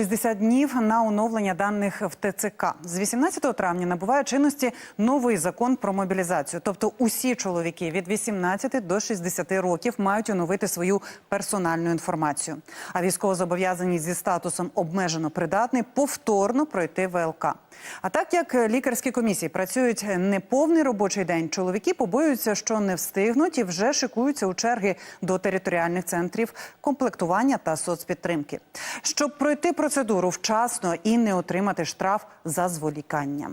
60 днів на оновлення даних в ТЦК. З 18 травня набуває чинності новий закон про мобілізацію. Тобто усі чоловіки від 18 до 60 років мають оновити свою персональну інформацію. А військовозобов'язані зі статусом обмежено придатний повторно пройти ВЛК. А так як лікарські комісії працюють неповний робочий день, чоловіки побоюються, що не встигнуть і вже шикуються у черги до територіальних центрів комплектування та соцпідтримки. Щоб пройти процедуру вчасно і не отримати штраф за зволікання.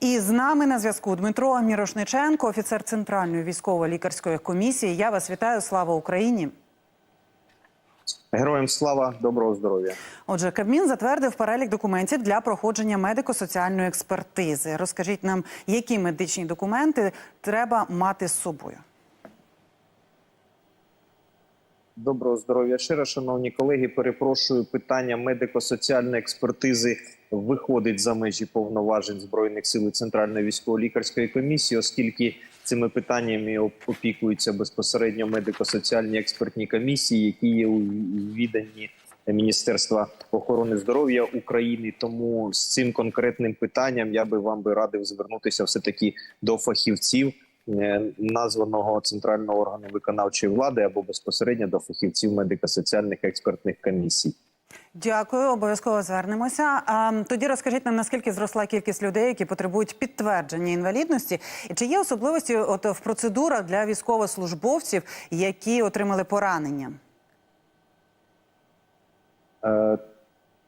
І з нами на зв'язку Дмитро Мірошниченко, офіцер Центральної військово-лікарської комісії. Я вас вітаю. Слава Україні! Героям слава, доброго здоров'я. Отже, Кабмін затвердив перелік документів для проходження медико-соціальної експертизи. Розкажіть нам, які медичні документи треба мати з собою. Доброго здоров'я. Щиро, шановні колеги. Перепрошую, питання медико-соціальної експертизи виходить за межі повноважень збройних сил Центральної військово-лікарської комісії, оскільки цими питаннями опікуються безпосередньо медико-соціальні експертні комісії, які є у відданні Міністерства охорони здоров'я України. Тому з цим конкретним питанням я би вам би радив звернутися все таки до фахівців. Е, Названого центрального органу виконавчої влади або безпосередньо до фахівців медико-соціальних експертних комісій. Дякую, обов'язково звернемося. А тоді розкажіть нам, наскільки зросла кількість людей, які потребують підтвердження інвалідності, і чи є особливості от в процедурах для військовослужбовців, які отримали поранення? Е,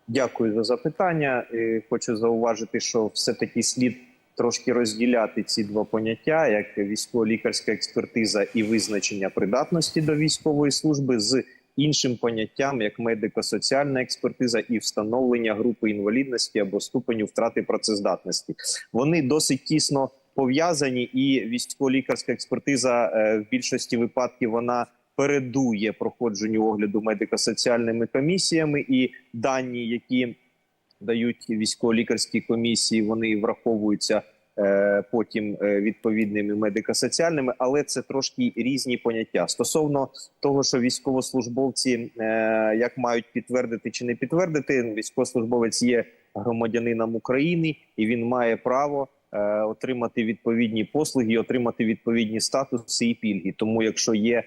Дякую за запитання. Хочу зауважити, що все-таки слід трошки розділяти ці два поняття, як військово-лікарська експертиза і визначення придатності до військової служби з іншим поняттям, як медико-соціальна експертиза і встановлення групи інвалідності або ступеню втрати працездатності. Вони досить тісно пов'язані, і військово-лікарська експертиза е, в більшості випадків вона передує проходженню огляду медико-соціальними комісіями, і дані, які дають військово-лікарські комісії, вони враховуються потім е, відповідними медико-соціальними, але це трошки різні поняття стосовно того, що військовослужбовці е, як мають підтвердити чи не підтвердити, військовослужбовець є громадянином України і він має право. е, Отримати відповідні послуги, отримати відповідні статуси і пільги. Тому, якщо є е,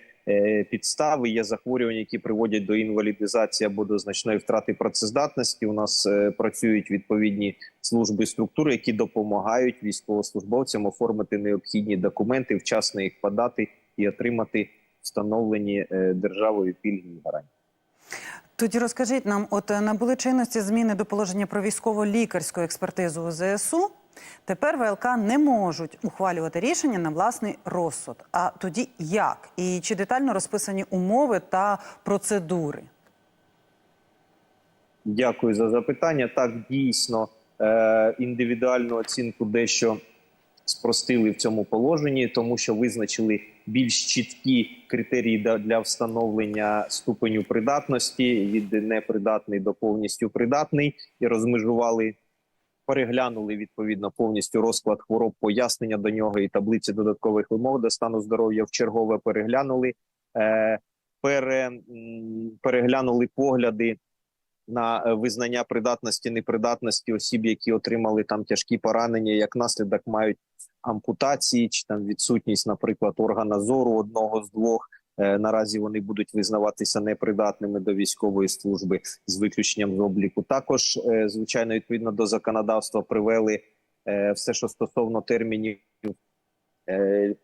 підстави, є захворювання, які приводять до інвалідизації або до значної втрати працездатності. У нас е, працюють відповідні служби структури, які допомагають військовослужбовцям оформити необхідні документи, вчасно їх подати і отримати встановлені е, державою пільги гарантії. Тоді розкажіть нам, от е, набули чинності зміни до положення про військово-лікарську експертизу ЗСУ. Тепер ВЛК не можуть ухвалювати рішення на власний розсуд. А тоді як? І чи детально розписані умови та процедури? Дякую за запитання. Так, дійсно, е, індивідуальну оцінку дещо спростили в цьому положенні, тому що визначили більш чіткі критерії для встановлення ступеню придатності від непридатний до повністю придатний і розмежували. Переглянули відповідно повністю розклад хвороб, пояснення до нього і таблиці додаткових вимог до стану здоров'я в чергове переглянули, е, пере, переглянули погляди на е, визнання придатності непридатності осіб, які отримали там тяжкі поранення, як наслідок мають ампутації чи там відсутність, наприклад, органа зору одного з двох. Е, Наразі вони будуть визнаватися непридатними до військової служби з виключенням з обліку. Також, е, звичайно, відповідно до законодавства, привели е, все, що стосовно термінів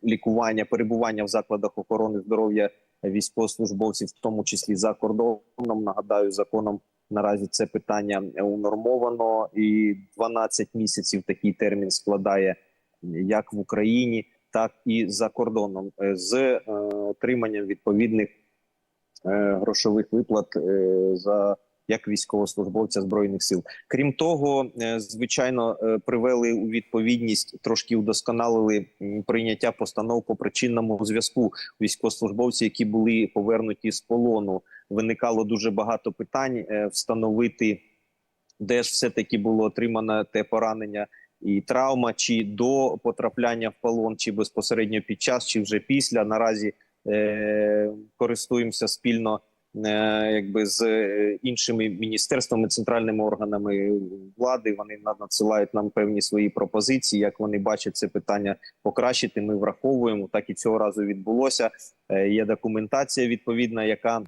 лікування, перебування в закладах охорони здоров'я військовослужбовців, в тому числі за кордоном. Нагадаю, законом наразі це питання унормовано, і 12 місяців такий термін складає як в Україні, так і за кордоном е, з е, отриманням відповідних е, грошових виплат за як військовослужбовця збройних сил. Крім того, звичайно, привели у відповідність, трошки удосконалили прийняття постанов по причинному зв'язку військовослужбовці, які були повернуті з полону. Виникало дуже багато питань встановити, де ж все таки було отримано те поранення. І травма, чи до потрапляння в полон, чи безпосередньо під час, чи вже після. Наразі е, користуємося спільно е, якби з е, іншими міністерствами, центральними органами влади. Вони на- надсилають нам певні свої пропозиції. Як вони бачать це питання покращити, ми враховуємо. Так і цього разу відбулося. Е, Є документація відповідна, яка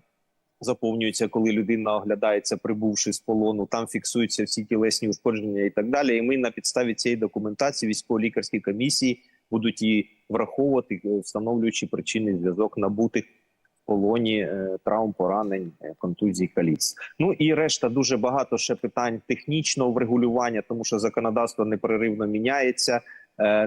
заповнюється, коли людина оглядається, прибувши з полону. Там фіксуються всі тілесні ушкодження і так далі. І ми на підставі цієї документації військово-лікарські комісії будуть її враховувати, е, встановлюючи причинний зв'язок набутих полоні е, травм, поранень, е, контузій, каліц. Ну і решта дуже багато ще питань технічного врегулювання, тому що законодавство непреривно міняється,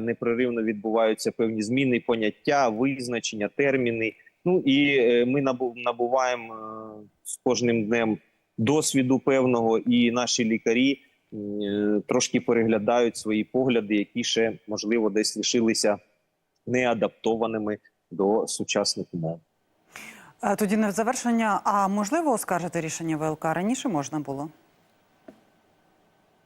непреривно відбуваються певні зміни, поняття, визначення, терміни. Ну і е, ми набуваємо е, з кожним днем досвіду певного, і наші лікарі е, трошки переглядають свої погляди, які ще можливо десь лишилися неадаптованими до сучасних умов. Тоді на завершення. А можливо оскаржити рішення ВЛК раніше можна було?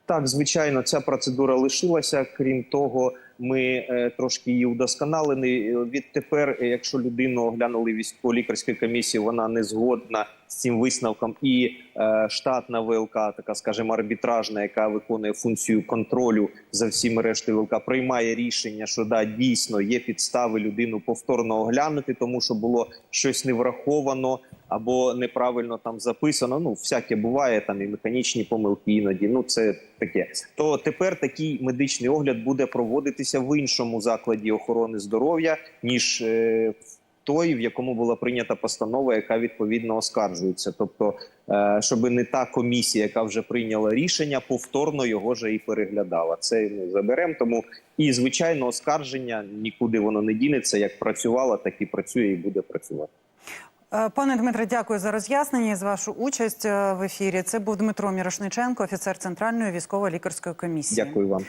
Так, звичайно, ця процедура лишилася. Крім того, ми е, трошки її удосконалені. Відтепер, е, якщо людину оглянули військово-лікарської комісії, вона не згодна з цим висновком, і е, штатна ВЛК, така скажімо, арбітражна, яка виконує функцію контролю за всіми рештою ВЛК, приймає рішення, що да, дійсно є підстави людину повторно оглянути, тому що було щось не враховано або неправильно там записано. Ну, всяке буває там і механічні помилки іноді. Ну це таке. То тепер такий медичний огляд буде проводитися в іншому закладі охорони здоров'я, ніж е, той, в якому була прийнята постанова, яка відповідно оскаржується. Тобто, е, щоб не та комісія, яка вже прийняла рішення, повторно його же і переглядала. Це ми заберемо. Тому і звичайно, оскарження нікуди воно не дінеться. Як працювала, так і працює і буде працювати. Е, Пане Дмитре, дякую за роз'яснення і за вашу участь в ефірі. Це був Дмитро Мірошниченко, офіцер Центральної військово-лікарської комісії. Дякую вам.